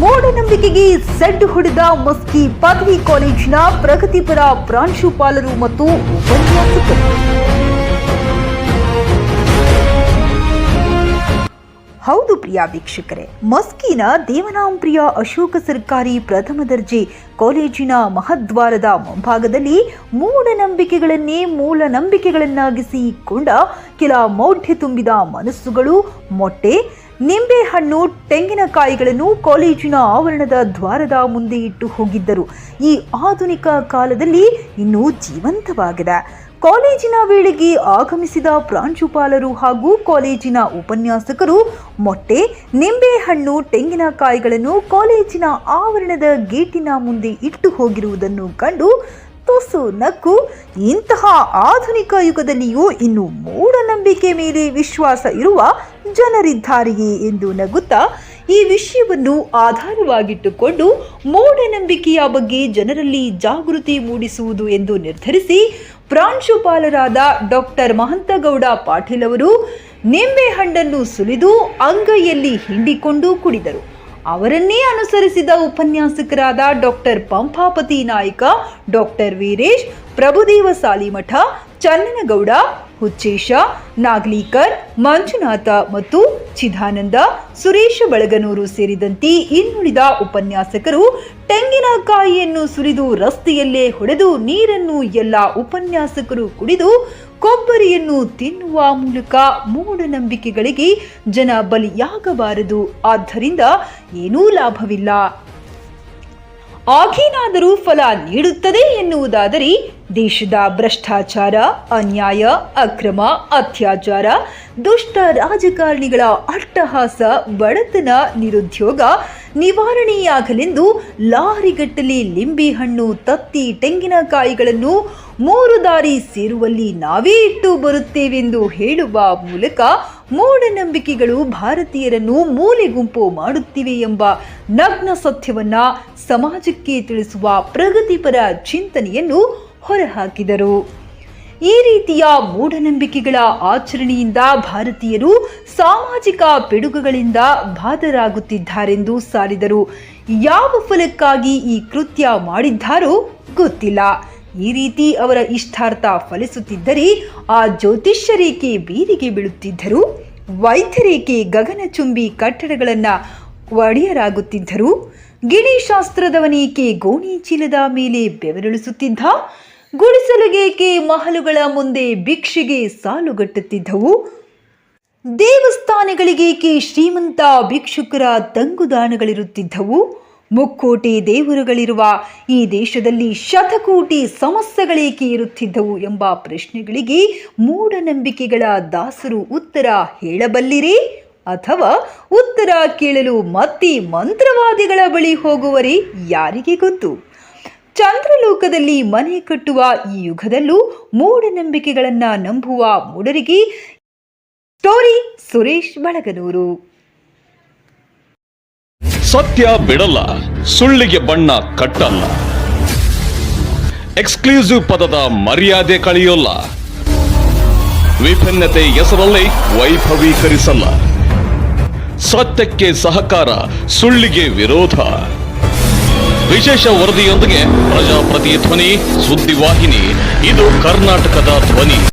ಮೂಢನಂಬಿಕೆಗೆ ಸೆಡ್ಡು ಹೊಡೆದ ಮಸ್ಕಿ ಪದವಿ ಕಾಲೇಜಿನ ಪ್ರಗತಿಪರ ಪ್ರಾಂಶುಪಾಲರು ಮತ್ತು ಉಪನ್ಯಾಸಕರು. ಹೌದು ಪ್ರಿಯ ವೀಕ್ಷಕರೇ. ಮಸ್ಕಿನ ದೇವನಾಂಪ್ರಿಯ ಅಶೋಕ ಸರ್ಕಾರಿ ಪ್ರಥಮ ದರ್ಜೆ ಕಾಲೇಜಿನ ಮಹದ್ವಾರದ ಮುಂಭಾಗದಲ್ಲಿ ಮೂಢನಂಬಿಕೆಗಳನ್ನೇ ಮೂಲ ನಂಬಿಕೆಗಳನ್ನಾಗಿಸಿಕೊಂಡ ಕೆಲ ಮೌಢ್ಯ ತುಂಬಿದ ಮನಸ್ಸುಗಳು, ಮೊಟ್ಟೆ ನಿಂಬೆಹಣ್ಣು ತೆಂಗಿನಕಾಯಿಗಳನ್ನು ಕಾಲೇಜಿನ ಆವರಣದ ದ್ವಾರದ ಮುಂದೆ ಇಟ್ಟು ಹೋಗಿದ್ದರು. ಈ ಆಧುನಿಕ ಕಾಲದಲ್ಲಿ ಇನ್ನೂ ಜೀವಂತವಾಗಿದೆ. ಕಾಲೇಜಿನ ವೇಳೆಗೆ ಆಗಮಿಸಿದ ಪ್ರಾಂಶುಪಾಲರು ಹಾಗೂ ಕಾಲೇಜಿನ ಉಪನ್ಯಾಸಕರು ಮೊಟ್ಟೆ, ನಿಂಬೆಹಣ್ಣು, ತೆಂಗಿನಕಾಯಿಗಳನ್ನು ಕಾಲೇಜಿನ ಆವರಣದ ಗೇಟಿನ ಮುಂದೆ ಇಟ್ಟು ಹೋಗಿರುವುದನ್ನು ಕಂಡು ತುಸು ನಕ್ಕು ಇಂತಹ ಆಧುನಿಕ ಯುಗದಲ್ಲಿಯೂ ಇನ್ನು ಮೂಢನಂಬಿಕೆ ಮೇಲೆ ವಿಶ್ವಾಸ ಇರುವ ಜನರಿದ್ದಾರೆಯೇ ಎಂದು ನಗುತ್ತಾ ಈ ವಿಷಯವನ್ನು ಆಧಾರವಾಗಿಟ್ಟುಕೊಂಡು ಮೂಢನಂಬಿಕೆಯ ಬಗ್ಗೆ ಜನರಲ್ಲಿ ಜಾಗೃತಿ ಮೂಡಿಸುವುದು ಎಂದು ನಿರ್ಧರಿಸಿ ಪ್ರಾಂಶುಪಾಲರಾದ ಡಾಕ್ಟರ್ ಮಹಂತಗೌಡ ಪಾಟೀಲ್ ಅವರು ನಿಂಬೆಹಣ್ಣನ್ನು ಸುಲಿದು ಅಂಗೈಯಲ್ಲಿ ಹಿಂಡಿಕೊಂಡು ಕುಡಿದರು. ಅವರನ್ನೇ ಅನುಸರಿಸಿದ ಉಪನ್ಯಾಸಕರಾದ ಡಾಕ್ಟರ್ ಪಂಪಾಪತಿ ನಾಯ್ಕ ಡಾಕ್ಟರ್ ವೀರೇಶ್ ಪ್ರಭುದೇವ ಸಾಲಿಮಠ ಚನ್ನನಗೌಡ ಹುಚ್ಚೇಶ, ನಾಗ್ಲೀಕರ್, ಮಂಜುನಾಥ ಮತ್ತು ಚಿದಾನಂದ, ಸುರೇಶ ಬಳಗನೂರು ಸೇರಿದಂತೆ ಇನ್ನುಳಿದ ಉಪನ್ಯಾಸಕರು ತೆಂಗಿನಕಾಯಿಯನ್ನು ಸುರಿದು ರಸ್ತೆಯಲ್ಲೇ ಹೊಡೆದು ನೀರನ್ನು ಎಲ್ಲ ಉಪನ್ಯಾಸಕರು ಕುಡಿದು ಕೊಬ್ಬರಿಯನ್ನು ತಿನ್ನುವ ಮೂಲಕ ಮೂಢನಂಬಿಕೆಗಳಿಗೆ ಜನ ಬಲಿಯಾಗಬಾರದು. ಆದ್ದರಿಂದ ಏನೂ ಲಾಭವಿಲ್ಲ. ಆಗೇನಾದರೂ ಫಲ ನೀಡುತ್ತದೆ ಎನ್ನುವುದಾದರೆ ದೇಶದ ಭ್ರಷ್ಟಾಚಾರ, ಅನ್ಯಾಯ, ಅಕ್ರಮ, ಅತ್ಯಾಚಾರ, ದುಷ್ಟ ರಾಜಕಾರಣಿಗಳ ಅಟ್ಟಹಾಸ, ಬಡತನ ನಿರುದ್ಯೋಗ ನಿವಾರಣೆಯಾಗಲೆಂದು ಲಾರಿಗಟ್ಟಲೆ ಲಿಂಬೆಹಣ್ಣು ತತ್ತಿ ತೆಂಗಿನಕಾಯಿಗಳನ್ನು ಮೂರು ದಾರಿ ಸೇರುವಲ್ಲಿ ನಾವೇ ಇಟ್ಟು ಬರುತ್ತೇವೆಂದು ಹೇಳುವ ಮೂಲಕ ಮೂಢನಂಬಿಕೆಗಳು ಭಾರತೀಯರನ್ನು ಮೂಲೆ ಗುಂಪು ಮಾಡುತ್ತಿವೆ ಎಂಬ ನಗ್ನ ಸತ್ಯವನ್ನು ಸಮಾಜಕ್ಕೆ ತಿಳಿಸುವ ಪ್ರಗತಿಪರ ಚಿಂತನೆಯನ್ನು ಹೊರಹಾಕಿದರು. ಈ ರೀತಿಯ ಮೂಢನಂಬಿಕೆಗಳ ಆಚರಣೆಯಿಂದ ಭಾರತೀಯರು ಸಾಮಾಜಿಕ ಪಿಡುಗುಗಳಿಂದ ಬಾಧರಾಗುತ್ತಿದ್ದಾರೆಂದು ಸಾರಿದರು. ಯಾವ ಫಲಕ್ಕಾಗಿ ಈ ಕೃತ್ಯ ಮಾಡಿದ್ದಾರೋ ಗೊತ್ತಿಲ್ಲ. ಈ ರೀತಿ ಅವರ ಇಷ್ಟಾರ್ಥ ಫಲಿಸುತ್ತಿದ್ದರೆ ಆ ಜ್ಯೋತಿಷ್ಯರೇಕೆ ಬೀದಿಗೆ ಬೀಳುತ್ತಿದ್ದರು. ವೈದ್ಯರೇಕೆ ಗಗನಚುಂಬಿ ಕಟ್ಟಡಗಳನ್ನು ಒಡೆಯರಾಗುತ್ತಿದ್ದರು. ಗಿಣಿಶಾಸ್ತ್ರದವನೇಕೆ ಗೋಣಿ ಚೀಲದ ಮೇಲೆ ಬೆವರಿಳಿಸುತ್ತಿದ್ದ? ಗುಡಿಸಲುಗೇಕೆ ಮಹಲುಗಳ ಮುಂದೆ ಭಿಕ್ಷೆಗೆ ಸಾಲುಗಟ್ಟುತ್ತಿದ್ದವು? ದೇವಸ್ಥಾನಗಳಿಗೇಕೆ ಶ್ರೀಮಂತ ಭಿಕ್ಷುಕರ ತಂಗುದಾಣಗಳಿರುತ್ತಿದ್ದವು? ಮುಕ್ಕೋಟಿ ದೇವರುಗಳಿರುವ ಈ ದೇಶದಲ್ಲಿ ಶತಕೋಟಿ ಸಮಸ್ಯೆಗಳೇಕೆ ಇರುತ್ತಿದ್ದವು ಎಂಬ ಪ್ರಶ್ನೆಗಳಿಗೆ ಮೂಢನಂಬಿಕೆಗಳ ದಾಸರು ಉತ್ತರ ಹೇಳಬಲ್ಲಿರೇ? ಅಥವಾ ಉತ್ತರ ಕೇಳಲು ಮತ್ತೆ ಮಂತ್ರವಾದಿಗಳ ಬಳಿ ಹೋಗುವರೇ? ಯಾರಿಗೆ ಗೊತ್ತು? ಚಂದ್ರಲೋಕದಲ್ಲಿ ಮನೆ ಕಟ್ಟುವ ಈ ಯುಗದಲ್ಲೂ ಮೂಢನಂಬಿಕೆಗಳನ್ನ ನಂಬುವ ಮೂಡರಿಗೆ ಸ್ಟೋರಿ ಸುರೇಶ್ ಬಳಗನೂರು. ಸತ್ಯ ಬಿಡಲ್ಲ, ಸುಳ್ಳಿಗೆ ಬಣ್ಣ ಕಟ್ಟಲ್ಲ. ಎಕ್ಸ್ಕ್ಲೂಸಿವ್ ಪದದ ಮರ್ಯಾದೆ ಕಳೆಯೋಲ್ಲ. ವಿಭಿನ್ನತೆ ಹೆಸರಲ್ಲಿ ವೈಭವೀಕರಿಸಲ್ಲ. ಸತ್ಯಕ್ಕೆ ಸಹಕಾರ, ಸುಳ್ಳಿಗೆ ವಿರೋಧ. ವಿಶೇಷ ವರದಿಯೊಂದಿಗೆ ಪ್ರಜಾಪ್ರತಿ ಧ್ವನಿ ಸುದ್ದಿವಾಹಿನಿ ಇದು ಕರ್ನಾಟಕದ ಧ್ವನಿ.